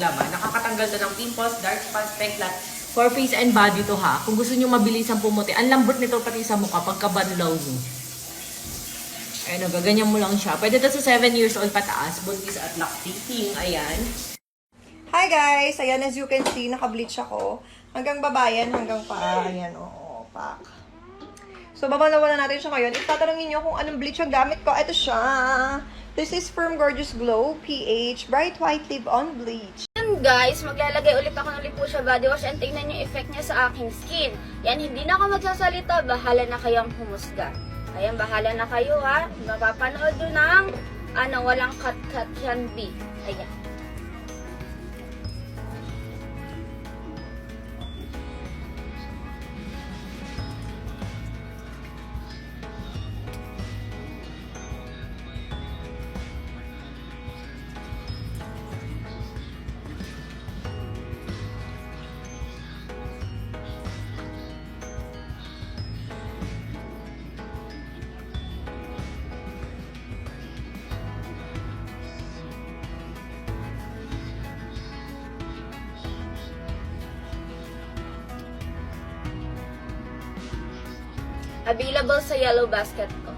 laman. Nakakatanggal to ng pimples, dark spots, peklat. For face and body to ha. Kung gusto nyo mabilis ang pumuti, ang lambot nito pati sa mukha pagkabanlaw nyo. Ayun, o, gaganyan mo lang siya. Pwede to sa 7 years old pataas, buntis at lactating. Ayan. Hi guys! Ayan, as you can see, naka-bleach ako. Hanggang babayan, hanggang pa. Ayan, oo, pak. So, babanawan na natin siya ngayon. If tatanungin nyo kung anong bleach yung gamit ko, ito siya. This is Firm Gorgeous Glow PH Bright White Live-On Bleach. Guys, maglalagay ulit ako ng lipo sa body wash and tingnan yung effect niya sa aking skin. Yan, hindi na ako magsasalita, bahala na kayong humusga. Ayan, bahala na kayo ha. Mapapanood nyo ng, ano, walang cut-cut yan, B. Ayan. Available sa yellow basket ko.